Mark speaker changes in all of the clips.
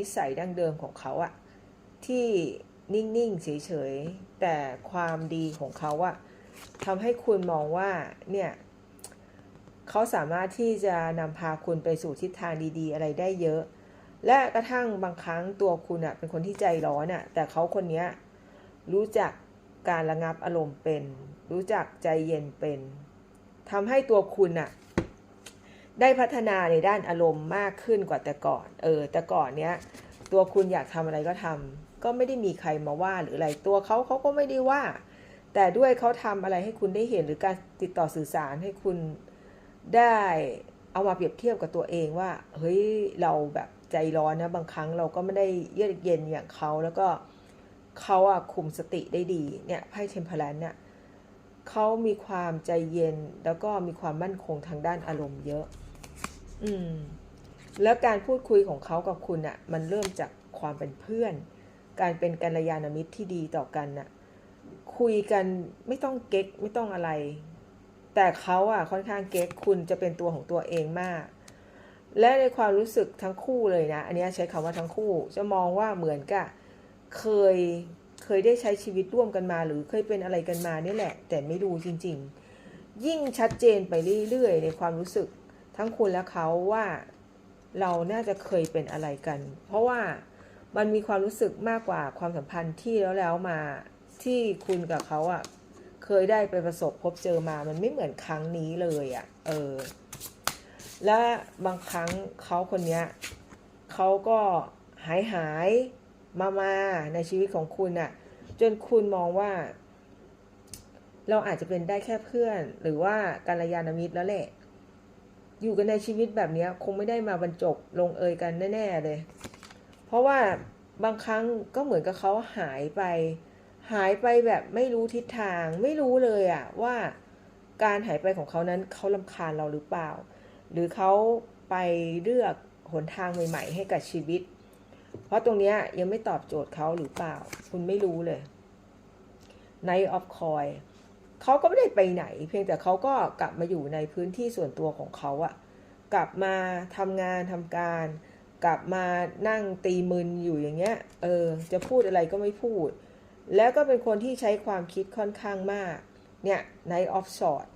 Speaker 1: นิสัยดั้งเดิมของเขาอะที่นิ่ง ๆ เฉย ๆ แต่ความดีของเขาอะทำให้คุณมองว่าเนี่ยเขาสามารถที่จะนำพาคุณไปสู่ทิศทางดี ๆ อะไรได้เยอะ และกระทั่งบางครั้งตัวคุณอะเป็นคนที่ใจร้อนอะแต่เขาคนนี้รู้จักการระงับอารมณ์เป็น รู้จักใจเย็นเป็นทำให้ตัวคุณอะ ได้พัฒนาในด้านอารมณ์มากขึ้นกว่าแต่ก่อน เออ แต่ก่อนเนี้ยตัวคุณอยากทำอะไรก็ทำก็ไม่ได้มีใครมาว่าหรืออะไรตัวเขาเขาก็ไม่ได้ว่า แต่ด้วยเขาทำอะไรให้คุณได้เห็นหรือการติดต่อสื่อสารให้คุณได้เอามาเปรียบเทียบกับตัวเองว่าเฮ้ยเราแบบใจร้อนนะบางครั้งเราก็ไม่ได้เยือกเย็นอย่างเขาแล้วก็เขาอะคุมสติได้ดีเนี่ยไพ่เทมเพลนเนี่ยเขามีความใจเย็นแล้วก็มีความมั่นคงทางด้านอารมณ์เยอะ อืม แล้วการพูดคุยของเขากับคุณอะ่ะมันเริ่มจากความเป็นเพื่อน การเป็นกัลยาณมิตรที่ดีต่อกันน่ะ คุยกันไม่ต้องเก๊กไม่ต้องอะไร แต่เขาอะ่ะค่อนข้างเก๊กคุณจะเป็นตัวของตัวเองมาก และในความรู้สึกทั้งคู่เลยนะ อันนี้ใช้คำว่าทั้งคู่ จะมองว่าเหมือนกับเคยเคยได้ใช้ชีวิตร่วมกันมา หรือเคยเป็นอะไรกันมานี่แหละ แต่ไม่รู้จริง ๆ ยิ่งชัดเจนไปเรื่อยๆในความรู้สึก ทั้งคุณและเขาว่าเราน่าจะเคยเป็นอะไรกัน เพราะว่ามันมีความรู้สึกมากกว่าความสัมพันธ์ที่แล้วแล้วมาที่คุณกับเขาอะ่ะเคยได้ไปประสบพบเจอมา มันไม่เหมือนครั้งนี้เลยอะ่ะ เออ และบางครั้งเขาคนเนี้ยเขาก็หายหายมามาในชีวิตของคุณอะ่ะ จนคุณมองว่า เราอาจจะเป็นได้แค่เพื่อน หรือว่าการยานมิตรแล้วแหละ อยู่กันในชีวิตแบบนี้คงไม่ได้มาบรรจบลงเอยกันแน่ ๆ เลย เพราะว่าบางครั้งก็เหมือนกับเขาหายไป หายไปแบบไม่รู้ทิศทาง ไม่รู้เลยอะว่าการหายไปของเขานั้นเขาลำคาญเราหรือเปล่า หรือเขาไปเลือกหนทางใหม่ ๆ ให้กับชีวิต เพราะตรงนี้ยังไม่ตอบโจทย์เขาหรือเปล่า คุณไม่รู้เลย Night of Coin เขาก็ไม่ได้ไปไหน เพียงแต่เขาก็กลับมาอยู่ในพื้นที่ส่วนตัวของเขาอะกลับมาทำงานทำการ กลับมานั่งตีมึนอยู่อย่างเงี้ยเออจะพูดอะไรก็ไม่พูด แล้วก็เป็นคนที่ใช้ความคิดค่อนข้างมากเนี่ย Night of Short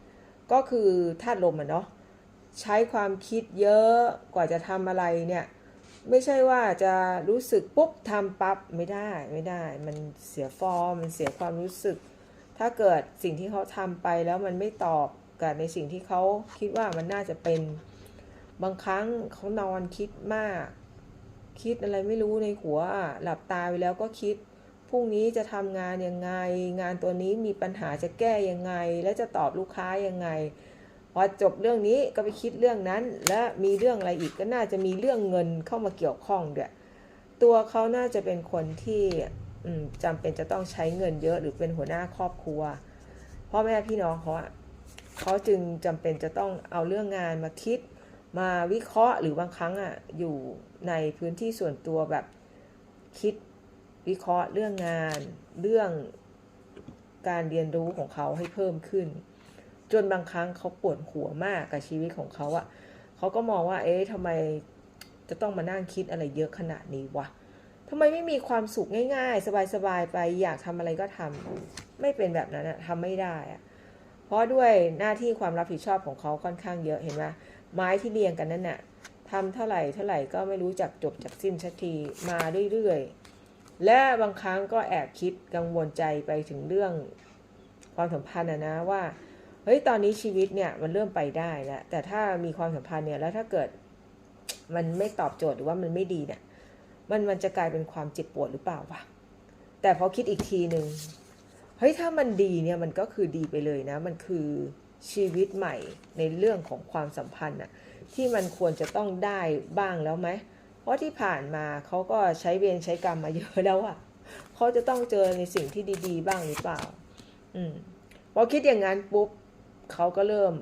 Speaker 1: ก็คือธาตุลมอะเนาะใช้ความคิดเยอะกว่าจะทำอะไรเนี่ย ไม่ใช่ว่าจะรู้สึกปุ๊บทำปั๊บไม่ได้ไม่ได้ มันเสียฟอร์มมันเสียความรู้สึก ถ้าเกิดสิ่งที่เขาทำไปแล้วมันไม่ตอบกับในสิ่งที่เขาคิดว่ามันน่าจะเป็นบางครั้งเขานอนคิดมาก คิดอะไรไม่รู้ในหัวหลับตาไปแล้วก็คิดพรุ่งนี้จะทำงานยังไง งานตัวนี้มีปัญหาจะแก้ยังไง และจะตอบลูกค้ายังไงพอจบเรื่องนี้ก็ไปคิดเรื่องนั้น และมีเรื่องอะไรอีกก็น่าจะมีเรื่องเงินเข้ามาเกี่ยวข้องด้วยตัวเขาน่าจะเป็นคนที่ จำเป็นจะต้องใช้เงินเยอะหรือเป็นหัวหน้าครอบครัวพ่อแม่พี่น้องเขาเขาจึงจำเป็นจะต้องเอาเรื่องงานมาคิดมาวิเคราะห์หรือบางครั้งอะอยู่ในพื้นที่ส่วนตัวแบบคิดวิเคราะห์เรื่องงาน เรื่องการเรียนรู้ของเขาให้เพิ่มขึ้น จนบางครั้งเขาปวดหัวมากกับชีวิตของเขาอะเขาก็มองว่า เอ๊ะทำไมจะต้องมานั่งคิดอะไรเยอะขนาดนี้วะ ทำไมไม่มีความสุขง่ายๆ สบายๆไปอยากทำอะไรก็ทำไม่เป็นแบบนั้นอะทำไม่ได้อะเพราะด้วยหน้าที่ความรับผิดชอบของเขาค่อนข้างเยอะเห็นไหมไม้ที่เรียงกันนั่นน่ะทำเท่าไหร่เท่าไหร่ก็ไม่รู้จักจบจากสิ้นสักทีมาเรื่อยๆและบางครั้งก็แอบคิดกังวลใจไปถึงเรื่องความสัมพันธ์อะนะว่าเฮ้ยตอนนี้ชีวิตเนี่ยมันเริ่มไปได้แล้วแต่ถ้ามีความสัมพันธ์เนี่ยแล้วถ้าเกิดมันไม่ตอบโจทย์หรือว่ามันไม่ดีเนี่ย มันมันจะกลายเป็นความเจ็บปวดหรือเปล่าวะแต่พอคิดอีกทีหนึ่งเฮ้ยถ้ามันดีเนี่ยมันก็คือดีไปเลยนะ มันคือชีวิตใหม่ในเรื่องของความสัมพันธ์อะที่มันควรจะต้องได้บ้างแล้วไหมเพราะที่ผ่านมาเขาก็ใช้เวรใช้กรรมมาเยอะแล้วอะเขาจะต้องเจอในสิ่งที่ดีๆ บ้างหรือเปล่า อืมพอคิดอย่างนั้นปุ๊บเขาก็เริ่ม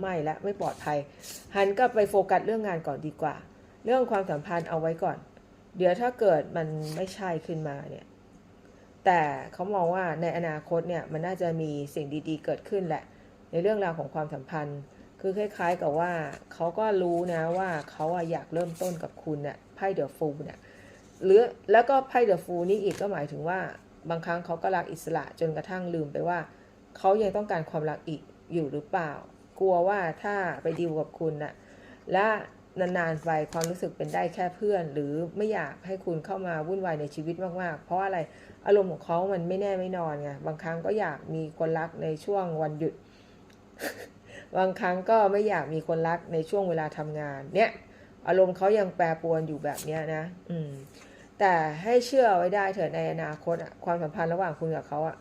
Speaker 1: ไม่ละไม่ปลอดภัย หันกลับไปโฟกัสเรื่องงานก่อนดีกว่า เรื่องความสัมพันธ์เอาไว้ก่อน เดี๋ยวถ้าเกิดมันไม่ใช่ขึ้นมาเนี่ย แต่เขามองว่าในอนาคตเนี่ยมันน่าจะมีสิ่งดีๆ เกิดขึ้นแหละ ในเรื่องราวของความสัมพันธ์ คือคล้าย ๆ กับว่าเขาก็รู้นะว่าเขาอยากเริ่มต้นกับคุณเน่ะไพ่เดอะฟูเนี่ยหรือแล้วก็ไพ่เดอะฟูนี่อีกก็หมายถึงว่าบางครั้งเขาก็รักอิสระจนกระทั่งลืมไปว่าเขายังต้องการความรักอีกอยู่หรือเปล่า กลัวว่าถ้าไปดีลกับคุณน่ะและ นานๆไปความรู้สึกเป็นได้แค่เพื่อน หรือไม่อยากให้คุณเข้ามาวุ่นวายในชีวิตมากๆ เพราะอะไรอารมณ์ของเขามันไม่แน่ไม่นอนไงบางครั้งก็อยากมีคนรักในช่วงวันหยุด บางครั้งก็ไม่อยากมีคนรักในช่วงเวลาทำงาน เนี่ย อารมณ์เขายังแปรปรวนอยู่แบบเนี้ยนะ อืม แต่ให้เชื่อไว้ได้เถอะในอนาคตอะความสัมพันธ์ระหว่างคุณกับเขาอะ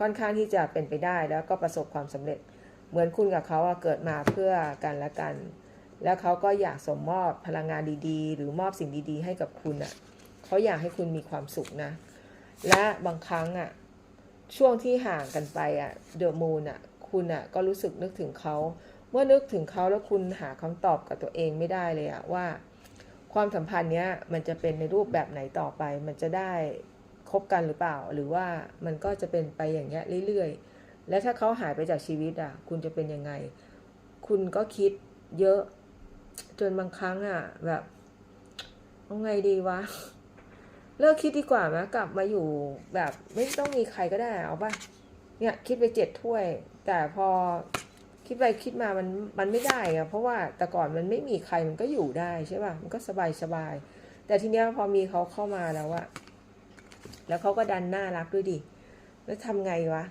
Speaker 1: ค่อนข้างที่จะเป็นไปได้แล้วก็ประสบความสำเร็จ เหมือนคุณกับเขาอะเกิดมาเพื่อกันและกัน แล้วเขาก็อยากสมมอบพลังงานดีๆ หรือมอบสิ่งดีๆ ให้กับคุณอะเขาอยากให้คุณมีความสุขนะ และบางครั้งอะช่วงที่ห่างกันไปอะเดอะมูนอะคุณอะก็รู้สึกนึกถึงเขาเมื่อนึกถึงเขาแล้วคุณหาคำตอบกับตัวเองไม่ได้เลยอะว่า ความสัมพันธ์เนี้ยมันจะเป็นในรูปแบบไหนต่อไป มันจะได้คบกันหรือเปล่า หรือว่ามันก็จะเป็นไปอย่างเงี้ยเรื่อยๆ และถ้าเขาหายไปจากชีวิตอะคุณจะเป็นยังไง คุณก็คิดเยอะ จนบางครั้งอะ แบบเอาไงดีวะ เลิกคิดดีกว่าไหมกลับมาอยู่แบบไม่ต้องมีใครก็ได้เอาป่ะ เนี่ยคิดไปเจ็ดถ้วย แต่พอคิดไปคิดมามันมันไม่ได้อะเพราะว่าแต่ก่อนมันไม่มีใครมันก็อยู่ได้ใช่ป่ะมันก็สบายสบาย แต่ทีเนี้ยพอมีเขาเข้ามาแล้วอะแล้วเขาก็ดันน่ารักด้วยดิแล้วทำไงวะ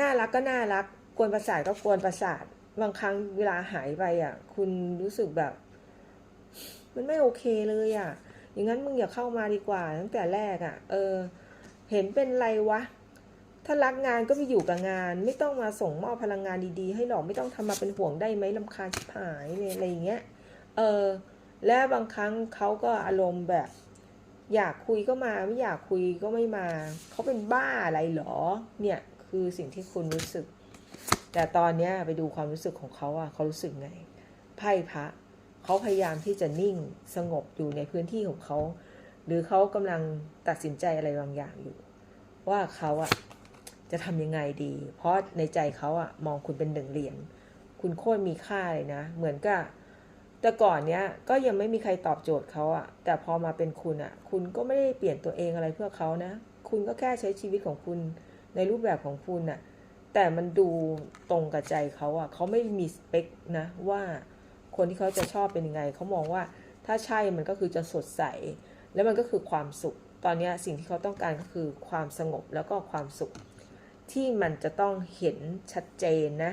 Speaker 1: น่ารักก็น่ารักกวนประสาทก็กวนประสาท บางครั้งเวลาหายไปอะ คุณรู้สึกแบบ มันไม่โอเคเลยอะ อย่างนั้นมึงอย่าเข้ามาดีกว่า ตั้งแต่แรกอะ เออ เห็นเป็นไรวะ ถ้ารักงานก็ไปอยู่กับงาน ไม่ต้องมาส่งมอบพลังงานดีๆ ให้หรอกไม่ต้องทำมาเป็นห่วงได้ไหมลำคาญชิบหายเนี่ยอะไรอย่างเงี้ย เออ และบางครั้งเขาก็อารมณ์แบบ อยากคุยก็มาไม่อยากคุยก็ไม่มา เขาเป็นบ้าอะไรหรอ เนี่ยคือสิ่งที่คุณรู้สึก แต่ตอนเนี้ยไปดูความรู้สึกของเขาอะเขารู้สึกไงไพ่พระเขาพยายามที่จะนิ่งสงบอยู่ในพื้นที่ของเขา หรือเขากำลังตัดสินใจอะไรบางอย่างอยู่ ว่าเขาอะจะทำยังไงดี เพราะในใจเขาอะมองคุณเป็นหนึ่งเหรียญคุณโคตรมีค่าเลยนะ เหมือนกับแต่ก่อนเนี้ยก็ยังไม่มีใครตอบโจทย์เขาอะแต่พอมาเป็นคุณอะคุณก็ไม่ได้เปลี่ยนตัวเองอะไรเพื่อเขานะ คุณก็แค่ใช้ชีวิตของคุณในรูปแบบของคุณอะ แต่มันดูตรงกับใจเขาอะเขาไม่มีสเปคนะว่าคนที่เขาจะชอบเป็นยังไง เขามองว่าถ้าใช่มันก็คือจะสดใส แล้วมันก็คือความสุข ตอนนี้สิ่งที่เขาต้องการก็คือความสงบแล้วก็ความสุข ที่มันจะต้องเห็นชัดเจนนะ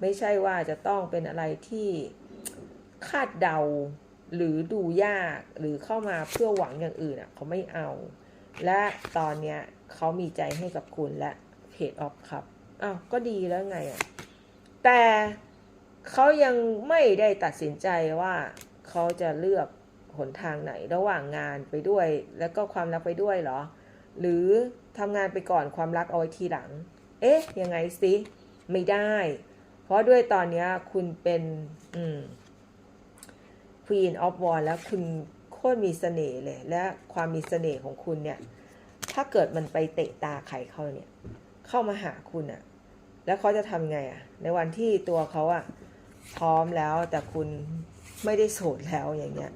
Speaker 1: ไม่ใช่ว่าจะต้องเป็นอะไรที่คาดเดาหรือดูยากหรือเข้ามาเพื่อหวังอย่างอื่นอะเขาไม่เอา และตอนเนี้ยเขามีใจให้กับคุณและเพจออฟครับ อ้าวก็ดีแล้วไงอะแต่เขายังไม่ได้ตัดสินใจว่าเขาจะเลือกหนทางไหนระหว่างงานไปด้วย แล้วก็ความรักไปด้วยเหรอ หรือทำงานไปก่อนความรักเอาไว้ทีหลัง เอ๊ะ ยังไงสิไม่ได้ เพราะด้วยตอนนี้คุณเป็นอืม Queen of w a n d แล้วคุณโคตรมีเสน่ห์เลย และความมีเสน่ห์ของคุณเนี่ย ถ้าเกิดมันไปเตะตาใครเข้าเนี่ย เข้ามาหาคุณอะ แล้วเขาจะทำไงอะในวันที่ตัวเขาอะพร้อมแล้วแต่คุณไม่ได้โสดแล้วอย่างเงี้ย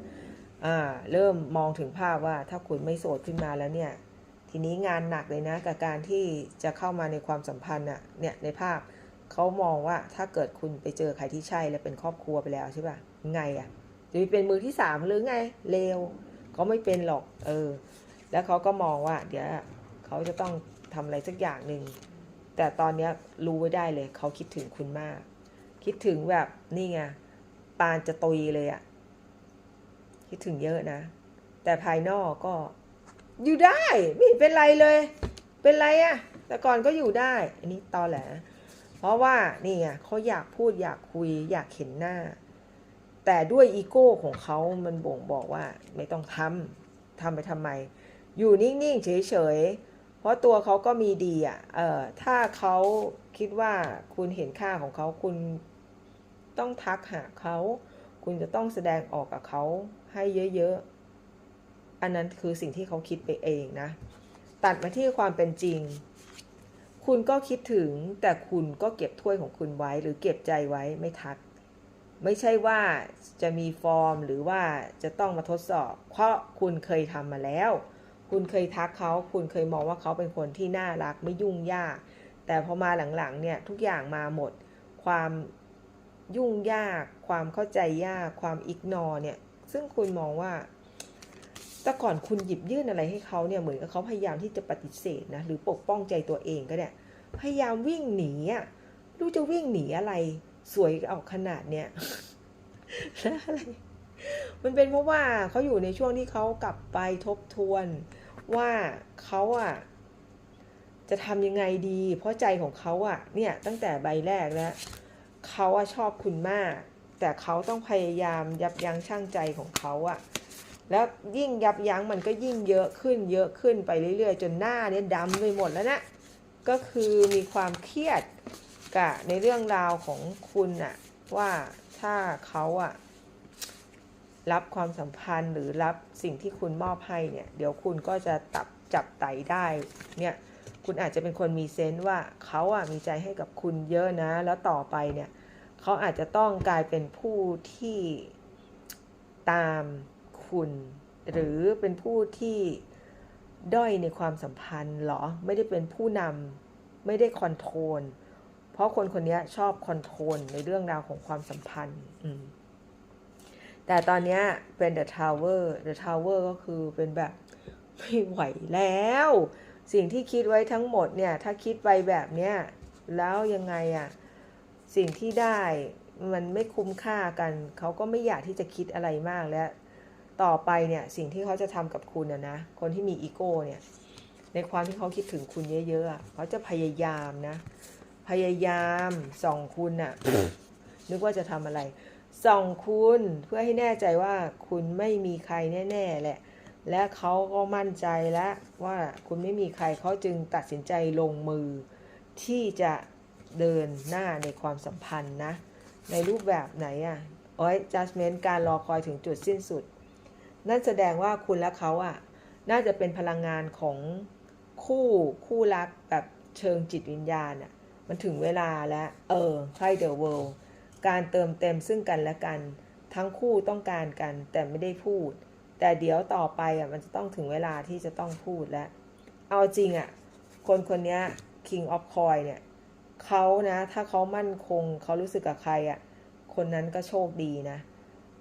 Speaker 1: อ่าเริ่มมองถึงภาพว่าถ้าคุณไม่โสดขึ้นมาแล้วเนี่ย ทีนี้งานหนักเลยนะกับการที่จะเข้ามาในความสัมพันธ์อะเนี่ยในภาพเขามองว่าถ้าเกิดคุณไปเจอใครที่ใช่และเป็นครอบครัวไปแล้วใช่ป่ะไงอะจะเป็นมือที่สามหรือไงเลวเขาไม่เป็นหรอกเออ แล้วเขาก็มองว่า เดี๋ยวเขาจะต้องทำอะไรสักอย่างหนึ่ง แต่ตอนนี้รู้ไว้ได้เลยเขาคิดถึงคุณมาก คิดถึงแบบนี่ไงปานจะตุยเลยอะคิดถึงเยอะนะ แต่ภายนอกก็อยู่ได้ไม่เป็นไรเลย เป็นไรอะแต่ก่อนก็อยู่ได้ อันนี้ตอแหล เพราะว่านี่ไงเขาอยากพูดอยากคุยอยากเห็นหน้า แต่ด้วยอีโก้ของเขามันบ่งบอกว่า ไม่ต้องทำทำไปทำไม อยู่นิ่งๆเฉยๆ ราะตัวเขาก็มีดีอะ เออถ้าเขาคิดว่าคุณเห็นค่าของเขาคุณต้องทักหาเขา คุณจะต้องแสดงออกกับเขาให้เยอะๆ อันนั้นคือสิ่งที่เขาคิดไปเองนะ ตัดมาที่ความเป็นจริง คุณก็คิดถึงแต่คุณก็เก็บถ้วยของคุณไว้ หรือเก็บใจไว้ไม่ทัก ไม่ใช่ว่าจะมีฟอร์มหรือว่าจะต้องมาทดสอบ เพราะคุณเคยทำมาแล้ว คุณเคยทักเขา คุณเคยมองว่าเขาเป็นคนที่น่ารักไม่ยุ่งยาก แต่พอมาหลังๆเนี่ยทุกอย่างมาหมด ความยุ่งยาก ความเข้าใจยาก ความอิกนอเนี่ย ซึ่งคุณมองว่า แต่ก่อนคุณหยิบยื่นอะไรให้เขาเนี่ยเหมือนกับเขาพยายามที่จะปฏิเสธนะหรือปกป้องใจตัวเองก็เนี่ยพยายามวิ่งหนีอะรู้จะวิ่งหนีอะไร สวยออกขนาดเนี้ยแล้วอะไรมันเป็นเพราะว่าเขาอยู่ในช่วงที่เขากลับไปทบทวน ว่าเขาอะจะทำยังไงดี เพราะใจของเขาอะเนี่ยตั้งแต่ใบแรกแล้วเขาอะชอบคุณมาก แต่เขาต้องพยายามยับยั้งชั่งใจของเขาอะแล้วยิ่งยับยั้งมันก็ยิ่งเยอะขึ้นเยอะขึ้นไปเรื่อยๆ จนหน้าเนี่ยดำไปหมดแล้วนะก็คือมีความเครียดกับในเรื่องราวของคุณอะว่าถ้าเขาอะ รับความสัมพันธ์หรือรับสิ่งที่คุณมอบให้เนี่ย เดี๋ยวคุณก็จะตับจับไตได้ เนี่ย คุณอาจจะเป็นคนมีเซนส์ว่าเขาอะมีใจให้กับคุณเยอะนะ แล้วต่อไปเนี่ยเขาอาจจะต้องกลายเป็นผู้ที่ตามคุณ หรือเป็นผู้ที่ด้อยในความสัมพันธ์หรอ ไม่ได้เป็นผู้นำไม่ได้คอนโทรล เพราะคนคนนี้ชอบคอนโทรลในเรื่องราวของความสัมพันธ์อืม แต่ตอนนี้เป็น The Tower The Tower ก็คือเป็นแบบไม่ไหวแล้ว สิ่งที่คิดไว้ทั้งหมดเนี่ย ถ้าคิดไปแบบเนี้ย แล้วยังไงอะสิ่งที่ได้มันไม่คุ้มค่ากัน เขาก็ไม่อยากที่จะคิดอะไรมากแล้ว ต่อไปเนี่ย สิ่งที่เขาจะทำกับคุณอะนะ คนที่มีอีโก้เนี่ย ในความที่เขาคิดถึงคุณเยอะๆอะเขาจะพยายามนะ พยายามส่องคุณอะนึกว่าจะทำอะไร ส่องคุณเพื่อให้แน่ใจว่าคุณไม่มีใครแน่ ๆ แหละ และเขาก็มั่นใจแล้วว่าคุณไม่มีใครเขาจึงตัดสินใจลงมือ ที่จะเดินหน้าในความสัมพันธ์นะ ในรูปแบบไหนอะ่ะโอ้ย judgment การรอคอยถึงจุดสิ้นสุด นั่นแสดงว่าคุณและเขาอะ่ะ น่าจะเป็นพลังงานของคู่คู่รักแบบเชิงจิตวิญญาณอะ่ะมันถึงเวลาแล้ว เออใครเดอะเวิลด์ การเติมเต็มซึ่งกันและกัน ทั้งคู่ต้องการกันแต่ไม่ได้พูด แต่เดี๋ยวต่อไปอะมันจะต้องถึงเวลาที่จะต้องพูดแล้วเอาจริงอะคนคนนี้ King of Coin เนี่ยเขานะถ้าเขามั่นคงเขารู้สึกกับใครอะคนนั้นก็โชคดีนะ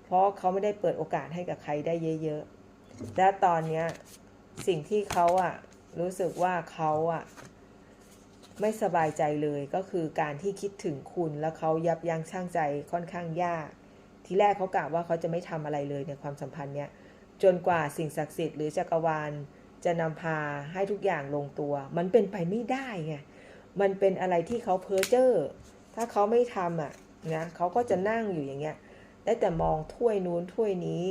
Speaker 1: เพราะเขาไม่ได้เปิดโอกาสให้กับใครได้เยอะๆและตอนเนี้ยสิ่งที่เขาอะรู้สึกว่าเขาอะ ไม่สบายใจเลยก็คือการที่คิดถึงคุณแล้วเขายับยั้งชั่งใจค่อนข้างยาก ทีแรกเขากะว่าเขาจะไม่ทำอะไรเลยในความสัมพันธ์เนี้ยจนกว่าสิ่งศักดิ์สิทธิ์หรือจักรวาลจะนำพาให้ทุกอย่างลงตัว มันเป็นไปไม่ได้ไงมันเป็นอะไรที่เขาเพ้อเจ้อถ้าเขาไม่ทำอะนะเขาก็จะนั่งอยู่อย่างเงี้ยได้แต่มองถ้วยนู้นถ้วยนี้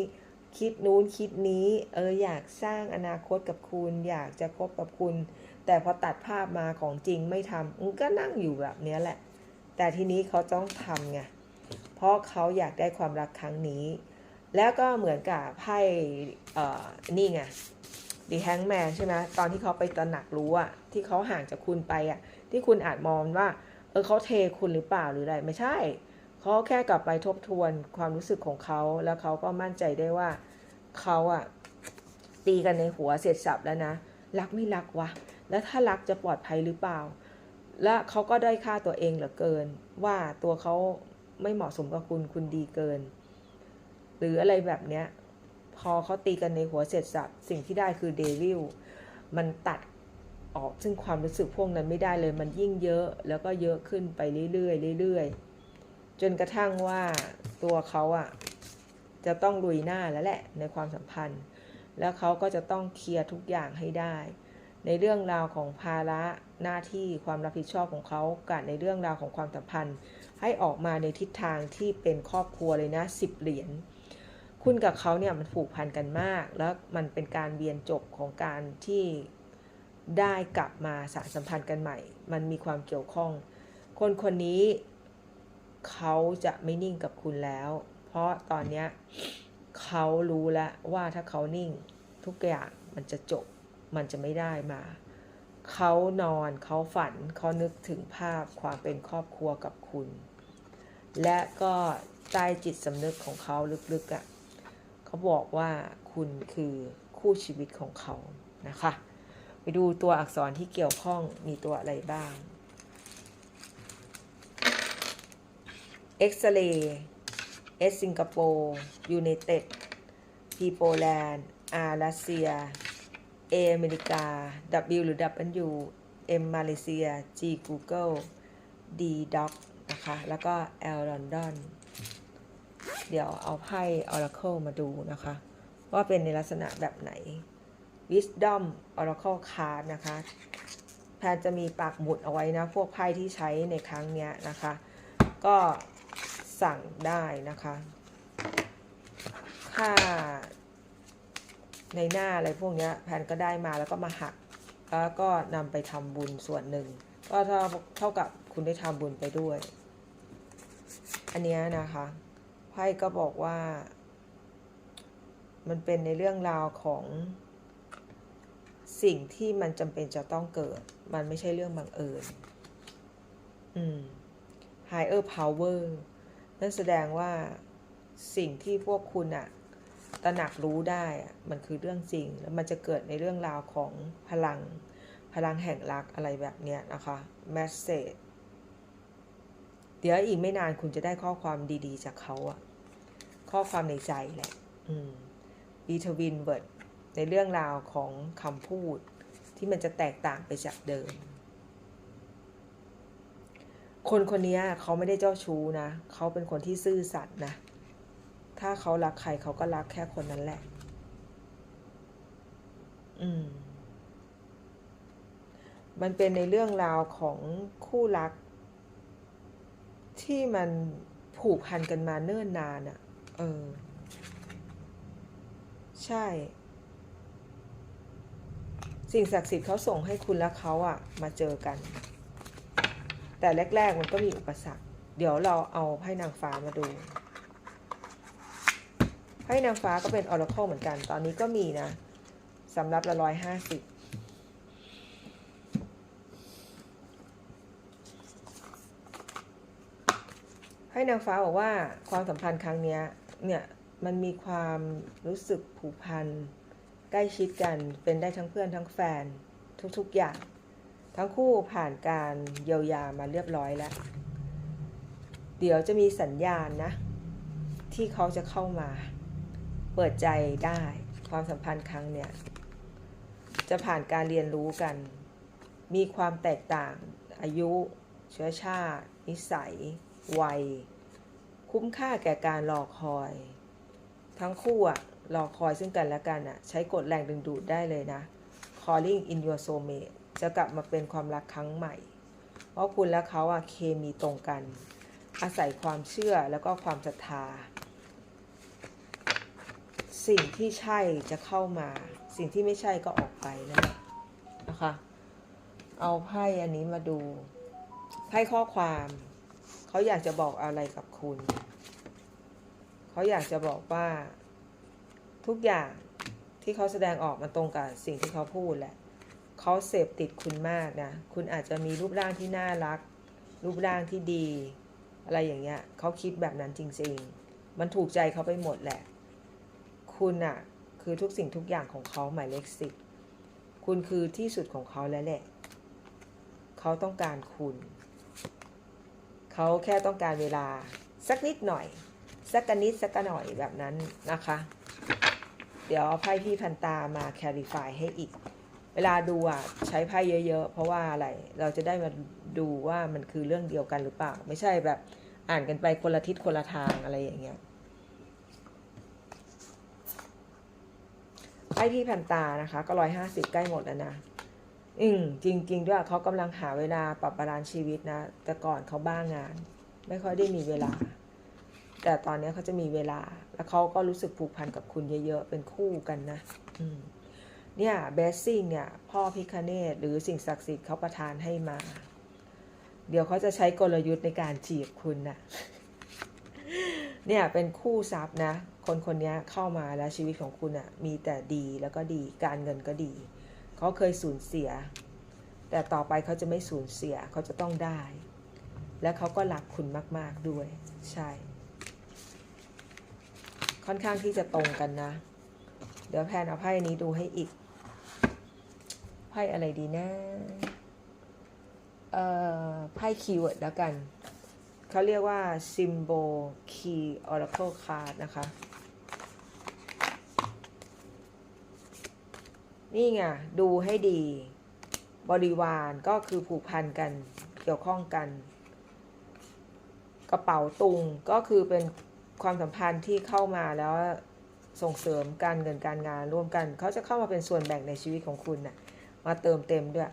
Speaker 1: คิดนู้นคิดนี้ เอออยากสร้างอนาคตกับคุณ อยากจะคบกับคุณ แต่พอตัดภาพมาของจริงไม่ทำมันก็นั่งอยู่แบบนี้แหละ แต่ทีนี้เขาต้องทำไง เพราะเขาอยากได้ความรักครั้งนี้ แล้วก็เหมือนกับไพ่นี่ไงดีแฮงแมนใช่ไหมตอนที่เขาไปตระหนักรู้อะที่เขาห่างจากคุณไปอะที่คุณอาจมองว่า เออเขาเทคุณหรือเปล่าหรืออะไร ไม่ใช่เขาแค่กลับไปทบทวนความรู้สึกของเขาแล้วเขาก็มั่นใจได้ว่าเขาอะตีกันในหัวเสร็จสับแล้วนะ รักไม่รักวะ แล้วถ้ารักจะปลอดภัยหรือเปล่า และเขาก็ได้ค่าตัวเองเหลือเกิน ว่าตัวเขาไม่เหมาะสมกับคุณคุณดีเกิน หรืออะไรแบบเนี้ยพอเขาตีกันในหัวเสร็จสับสิ่งที่ได้คือเดวิลมันตัดออกซึ่งความรู้สึกพวกนั้นไม่ได้เลย มันยิ่งเยอะแล้วก็เยอะขึ้นไปเรื่อยๆเรื่อยๆจนกระทั่งว่าตัวเขาอะจะต้องลุยหน้าแล้วแหละในความสัมพันธ์ แล้วเขาก็จะต้องเคลียร์ทุกอย่างให้ได้ ในเรื่องราวของภาระหน้าที่ความรับผิดชอบของเขากับในเรื่องราวของความสัมพันธ์ ให้ออกมาในทิศทางที่เป็นครอบครัวเลยนะสิบเหรียญคุณกับเขาเนี่ยมันผูกพันกันมาก แล้วมันเป็นการเวียนจบของการที่ได้กลับมาสานสัมพันธ์กันใหม่ มันมีความเกี่ยวข้อง คนคนนี้เขาจะไม่นิ่งกับคุณแล้ว เพราะตอนเนี้ยเขารู้แล้วว่าถ้าเขานิ่งทุกอย่างมันจะจบ มันจะไม่ได้มา เขานอนเขาฝันเขานึกถึงภาพความเป็นครอบครัวกับคุณ และก็ใต้จิตสำนึกของเขาลึกๆอะ่ะเขาบอกว่าคุณคือคู่ชีวิตของเขานะคะ ไปดูตัวอักษรที่เกี่ยวข้องมีตัวอะไรบ้างเอ็กซเรย์เอสสิงคโปร์ยูไนเต็ดพีโปแลนด์อารัสเซีย เออเมริกา W หรือ W M มาเลเซีย G Google D Doc นะคะ แล้วก็ L London เดี๋ยวเอาไพ่ Oracle มาดูนะคะ ว่าเป็นในลักษณะแบบไหน Wisdom Oracle Card นะคะแพนจะมีปากหมุดเอาไว้นะ พวกไพ่ที่ใช้ในครั้งนี้นะคะ ก็สั่งได้นะคะ ค่า ในหน้าอะไรพวกนี้แพนก็ได้มาแล้วก็มาหัก แล้วก็นำไปทำบุญส่วนหนึ่ง ก็เท่าเท่ากับคุณได้ทำบุญไปด้วย อันนี้นะคะไพ่ก็บอกว่า มันเป็นในเรื่องราวของสิ่งที่มันจำเป็นจะต้องเกิด มันไม่ใช่เรื่องบังเอิญ อืม higher power นั่นแสดงว่าสิ่งที่พวกคุณอะ ตระหนักรู้ได้มันคือเรื่องจริง แล้วมันจะเกิดในเรื่องราวของพลัง พลังแห่งรักอะไรแบบเนี้ยนะคะ message เดี๋ยวอีกไม่นานคุณจะได้ข้อความดีๆ จากเขาอะข้อความในใจแหละอืม between word ในเรื่องราวของคำพูดที่มันจะแตกต่างไปจากเดิม คนคนนี้เขาไม่ได้เจ้าชู้นะ เขาเป็นคนที่ซื่อสัตย์นะ ถ้าเขารักใครเขาก็รักแค่คนนั้นแหละ อืม มันเป็นในเรื่องราวของคู่รัก ที่มันผูกพันกันมาเนิ่นนานอะ่ะ เออ ใช่ สิ่งศักดิ์สิทธิ์เขาส่งให้คุณและเขาอะมาเจอกัน แต่แรก ๆ มันก็มีอุปสรรค เดี๋ยวเราเอาไพ่นางฟ้ามาดู ไพ่นางฟ้าก็เป็นออร์ c l e เหมือนกัน ตอนนี้ก็มีนะสำหรับละร้อยห้าสิบให้นางฟ้าบอกว่าความสัมพันธ์ครั้งนี้เนี่ยมันมีความรู้สึกผูกพันใกล้ชิดกันเป็นได้ทั้งเพื่อนทั้งแฟนทุกๆอย่าง ทั้งคู่ผ่านการเยียวยามาเรียบร้อยแล้ว เดี๋ยวจะมีสัญญาณนะ ที่เขาจะเข้ามา เปิดใจได้ ความสัมพันธ์ครั้งเนี้ยจะผ่านการเรียนรู้กัน มีความแตกต่าง อายุ เชื้อชาติ นิสัย วัย คุ้มค่าแก่การรอคอย ทั้งคู่อะรอคอยซึ่งกันและกันอะใช้กฎแรงดึงดูดได้เลยนะ calling in your soulmate จะกลับมาเป็นความรักครั้งใหม่ เพราะคุณและเขาอะเคมีตรงกัน อาศัยความเชื่อแล้วก็ความศรัทธา สิ่งที่ใช่จะเข้ามา สิ่งที่ไม่ใช่ก็ออกไปนะนะคะ เอาไพ่อันนี้มาดูไพ่ข้อความเขาอยากจะบอกอะไรกับคุณ เขาอยากจะบอกว่า ทุกอย่างที่เขาแสดงออกมันตรงกับสิ่งที่เขาพูดแหละเขาเสพติดคุณมากนะ คุณอาจจะมีรูปร่างที่น่ารัก รูปร่างที่ดี อะไรอย่างเงี้ยเขาคิดแบบนั้นจริง ๆ มันถูกใจเขาไปหมดแหละ คุณอะคือทุกสิ่งทุกอย่างของเขาหมายเลขสิบคุณคือที่สุดของเขาแล้วแหละ เขาต้องการคุณ เขาแค่ต้องการเวลา สักนิดหน่อย สักกนิดสักกหน่อยแบบนั้นนะคะ เดี๋ยวไพ่พี่พันตามาแคลิฟายให้อีก เวลาดูอะใช้ไพ่เยอะ ๆ เพราะว่าอะไร เราจะได้มาดูว่ามันคือเรื่องเดียวกันหรือเปล่า ไม่ใช่แบบอ่านกันไปคนละทิศคนละทางอะไรอย่างเงี้ย ไพ่พี่พันตานะคะ ก็ร้อยห้าสิบใกล้หมดแล้วนะอืมจริง ๆ ด้วยเขากำลังหาเวลาปรับบาลานซ์ชีวิตนะ แต่ก่อนเขาบ้างาน ไม่ค่อยได้มีเวลา แต่ตอนนี้เขาจะมีเวลา แล้วเขาก็รู้สึกผูกพันกับคุณเยอะๆ เป็นคู่กันนะ อืมเนี่ยเบสซิ่งเนี่ยพ่อพิคเนตหรือสิ่งศักดิ์สิทธิ์เขาประทานให้มา เดี๋ยวเขาจะใช้กลยุทธ์ในการจีบคุณนะเนี่ยเป็นคู่ทรัพย์นะ คนคนนี้เข้ามาแล้วชีวิตของคุณอะ่ะมีแต่ดีแล้วก็ดีการเงินก็ดี เขาเคยสูญเสีย แต่ต่อไปเขาจะไม่สูญเสียเขาจะต้องได้ และเขาก็รักคุณมาก ๆด้วย ใช่ ค่อนข้างที่จะตรงกันนะ เดี๋ยวแพนเอาไพ่นี้ดูให้อีกไพ่อะไรดีนะเอ่อไพ่คีย์เวิร์ดแล้วกันเขาเรียกว่า symbol key oracle card นะคะ นี่ไงดูให้ดี บริวารก็คือผูกพันกันเกี่ยวข้องกัน กระเป๋าตุงก็คือเป็นความสัมพันธ์ที่เข้ามาแล้วส่งเสริมการเงินการงานร่วมกัน เขาจะเข้ามาเป็นส่วนแบ่งในชีวิตของคุณนะ่ะมาเติมเต็มด้วย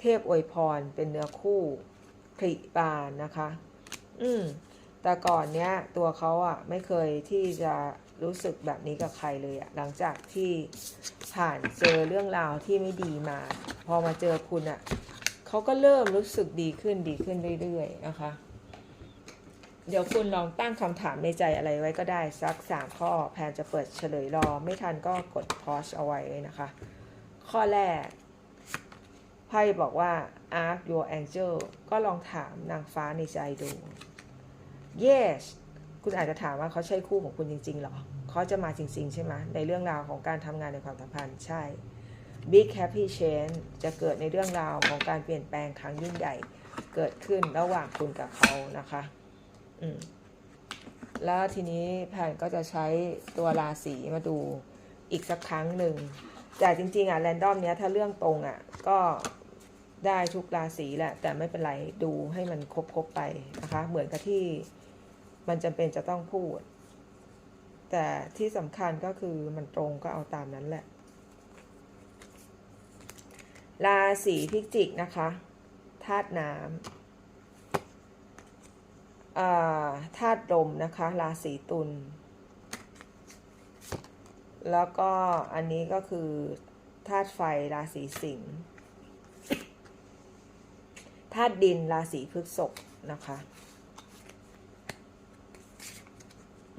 Speaker 1: เทพอวยพรเป็นเนื้อคู่ผลิบานนะคะ อืมแต่ก่อนเนี้ยตัวเขาอะไม่เคยที่จะรู้สึกแบบนี้กับใครเลยอะหลังจากที่ผ่านเจอเรื่องราวที่ไม่ดีมา พอมาเจอคุณอะเขาก็เริ่มรู้สึกดีขึ้นดีขึ้นเรื่อยๆนะคะ เดี๋ยวคุณลองตั้งคำถามในใจอะไรไว้ก็ได้สักสามข้อแพนจะเปิดเฉลยรอ ไม่ทันก็กดพอชเอาไว้นะคะ ข้อแรกไพ่บอกว่า ask your angel ก็ลองถามนางฟ้าในใจดู yes คุณอาจจะถามว่าเขาใช่คู่ของคุณจริงๆหรอเขาจะมาจริง ๆ ใช่ไหมในเรื่องราวของการทำงานในความสัมพันธ์ใช่ big happy change จะเกิดในเรื่องราวของการเปลี่ยนแปลงครั้งยิ่งใหญ่เกิดขึ้นระหว่างคุณกับเขานะคะอืมแล้วทีนี้แผนก็จะใช้ตัวราศีมาดูอีกสักครั้งหนึ่งแต่จริง ๆ อะแรนดอมเนี้ยถ้าเรื่องตรงอะก็ได้ทุกราศีแหละ แต่ไม่เป็นไรดูให้มันครบๆไปนะคะ เหมือนกับที่ มันจำเป็นจะต้องพูด แต่ที่สำคัญก็คือมันตรงก็เอาตามนั้นแหละ ราศีพิจิกนะคะธาตุน้ำอ่าธาตุลมนะคะ ราศีตุล แล้วก็อันนี้ก็คือธาตุไฟราศีสิงห์ธาตุดินราศีพฤษภนะคะ อือฮึ ว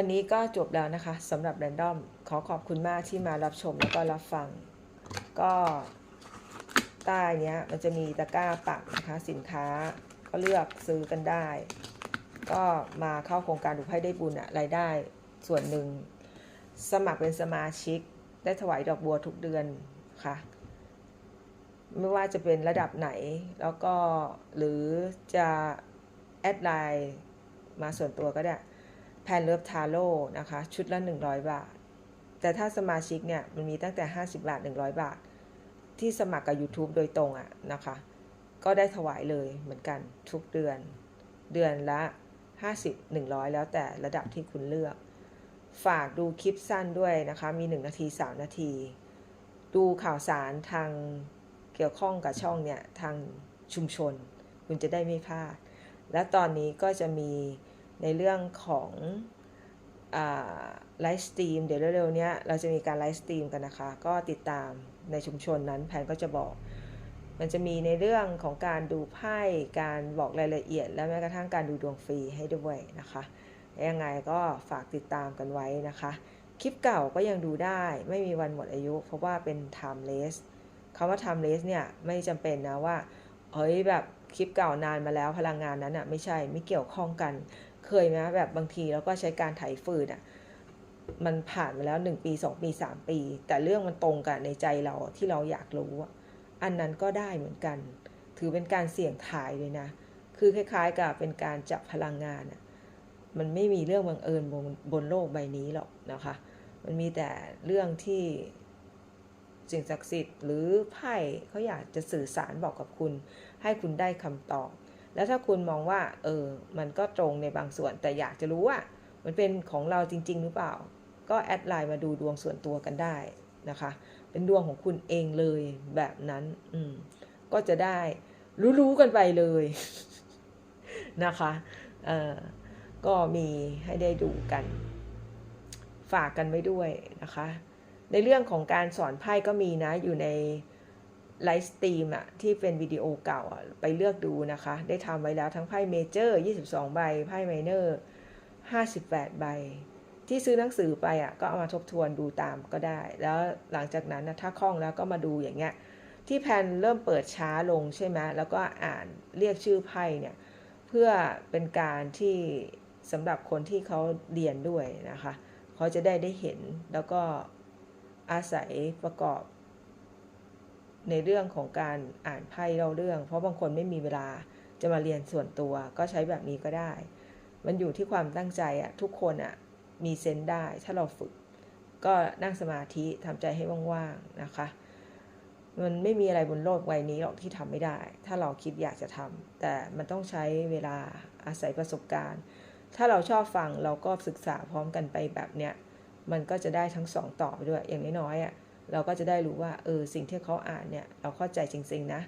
Speaker 1: ันนี้ก็จบแล้วนะคะสำหรับแรนดอมขอขอบคุณมากที่มารับชมแล้วก็รับฟัง ก็ใต้เนี้ยมันจะมีตะกร้าปักนะคะสินค้าก็เลือกซื้อกันได้ ก็มาเข้าโครงการดูไพ่ได้บุญอะรายได้ส่วนหนึ่ง สมัครเป็นสมาชิกได้ถวายดอกบัวทุกเดือนค่ะ ไม่ว่าจะเป็นระดับไหน แล้วก็หรือจะแอดไลน์มาส่วนตัวก็ได้แพนเลิฟทาโร่นะคะ ชุดละ 100 บาท แต่ถ้าสมาชิกเนี่ย มันมีตั้งแต่ 50 บาท 100 บาท ที่สมัครกับ YouTube โดยตรงอะนะคะ ก็ได้ถวายเลยเหมือนกันทุกเดือน เดือนละ 50 100 แล้วแต่ระดับที่คุณเลือก ฝากดูคลิปสั้นด้วยนะคะ มี 1 นาที 3 นาที ดูข่าวสารทาง เกี่ยวข้องกับช่องเนี่ยทางชุมชน คุณจะได้ไม่พลาด และตอนนี้ก็จะมีในเรื่องของไลฟ์สตรีมเดี๋ยวเร็วๆนี้เราจะมีการไลฟ์สตรีมกันนะคะ ก็ติดตามในชุมชนนั้นแผนก็จะบอก มันจะมีในเรื่องของการดูไพ่การบอกรายละเอียด และแม้กระทั่งการดูดวงฟรีให้ด้วยนะคะยังไงก็ฝากติดตามกันไว้นะคะ คลิปเก่าก็ยังดูได้ไม่มีวันหมดอายุ เพราะว่าเป็น timeless คำว่า timeless เนี่ยไม่จำเป็นนะว่าเฮ้ยแบบคลิปเก่านานมาแล้วพลังงานนั้นอะไม่ใช่ไม่เกี่ยวข้องกัน เคยไหมแบบบางทีแล้วก็ใช้การไถฟืนอะมันผ่านมาแล้ว 1 ปี 2 ปี 3 ปี แต่เรื่องมันตรงกับในใจเราที่เราอยากรู้อันนั้นก็ได้เหมือนกัน ถือเป็นการเสี่ยงทายเลยนะ คือคล้ายๆ กับเป็นการจับพลังงานอะมันไม่มีเรื่องบังเอิญบนบนโลกใบนี้หรอกนะคะ มันมีแต่เรื่องที่ สิ่งศักดิ์สิทธิ์หรือไพ่เขาอยากจะสื่อสารบอกกับคุณ ให้คุณได้คำตอบ แล้วถ้าคุณมองว่า เออ มันก็ตรงในบางส่วน แต่อยากจะรู้ว่า มันเป็นของเราจริง ๆ หรือเปล่า ก็แอดไลน์มาดูดวงส่วนตัวกันได้นะคะ เป็นดวงของคุณเองเลยแบบนั้น อืม ก็จะได้รู้ๆกันไปเลยนะคะ เออก็มีให้ได้ดูกัน ฝากกันไว้ด้วยนะคะ ในเรื่องของการสอนไพ่ก็มีนะ อยู่ในไลฟ์สตรีมอะที่เป็นวิดีโอเก่าอะไปเลือกดูนะคะ ได้ทำไว้แล้วทั้งไพ่เมเจอร์22 ใบ ไพ่ไมเนอร์ 58 ใบ ที่ซื้อหนังสือไปอะก็เอามาทบทวนดูตามก็ได้ แล้วหลังจากนั้นนะถ้าคล่องแล้วก็มาดูอย่างเงี้ย ที่แพนเริ่มเปิดช้าลงใช่ไหมแล้วก็อ่านเรียกชื่อไพ่เนี่ย เพื่อเป็นการที่สำหรับคนที่เขาเรียนด้วยนะคะ เขาจะได้ได้เห็นแล้วก็ อาศัยประกอบ ในเรื่องของการอ่านไพ่เล่าเรื่อง เพราะบางคนไม่มีเวลาจะมาเรียนส่วนตัวก็ใช้แบบนี้ก็ได้ มันอยู่ที่ความตั้งใจอะทุกคนอะมีเซนได้ถ้าเราฝึก ก็นั่งสมาธิทำใจให้ว่างๆนะคะ มันไม่มีอะไรบนโลกใบนี้หรอกที่ทำไม่ได้ ถ้าเราคิดอยากจะทำแต่มันต้องใช้เวลาอาศัยประสบการณ์ ถ้าเราชอบฟังเราก็ศึกษาพร้อมกันไปแบบเนี้ย มันก็จะได้ทั้งสองต่อด้วย อย่างน้อยๆอะเราก็จะได้รู้ว่าเออสิ่งที่เขาอ่านเนี่ยเราเข้าใจจริงๆนะ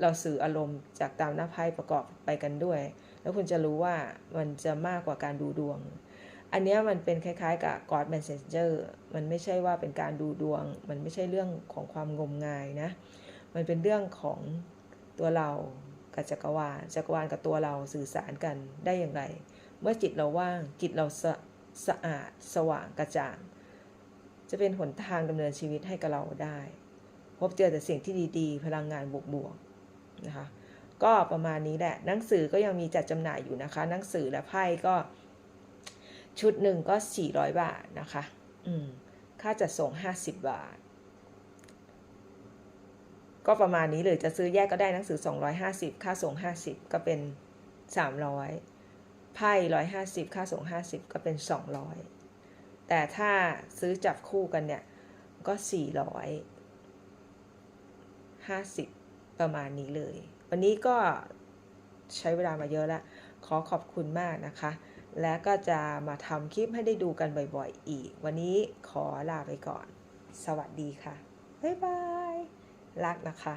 Speaker 1: เราสื่ออารมณ์จากตามหน้าไพ่ประกอบไปกันด้วย แล้วคุณจะรู้ว่ามันจะมากกว่าการดูดวง อันนี้มันเป็นคล้ายๆกับ God Messenger มันไม่ใช่ว่าเป็นการดูดวง มันไม่ใช่เรื่องของความงมงายนะ มันเป็นเรื่องของตัวเรากับจักรวาลจักรวาลกับตัวเราสื่อสารกันได้อย่างไร เมื่อจิตเราว่างจิตเรา สะอาด สว่างกระจ่าง จะเป็นหนทางดำเนินชีวิตให้กับเราได้ พบเจอแต่สิ่งที่ดีๆ พลังงานบวกๆนะคะก็ประมาณนี้แหละหนังสือก็ยังมีจัดจำหน่ายอยู่นะคะ หนังสือและไพ่ก็ชุดหนึ่งก็ 400 บาทนะคะ อืม ค่าจัดส่ง 50 บาท ก็ประมาณนี้เลยจะซื้อแยกก็ได้หนังสือ 250 ค่าส่ง 50 ก็เป็น 300 ไพ่150ค่าส่ง50ก็เป็น200แต่ถ้าซื้อจับคู่กันเนี่ย ก็450ประมาณนี้เลย วันนี้ก็ใช้เวลามาเยอะแล้วขอขอบคุณมากนะคะ และก็จะมาทำคลิปให้ได้ดูกันบ่อยๆอีก วันนี้ขอลาไปก่อน สวัสดีค่ะ บ๊ายบาย รักนะคะ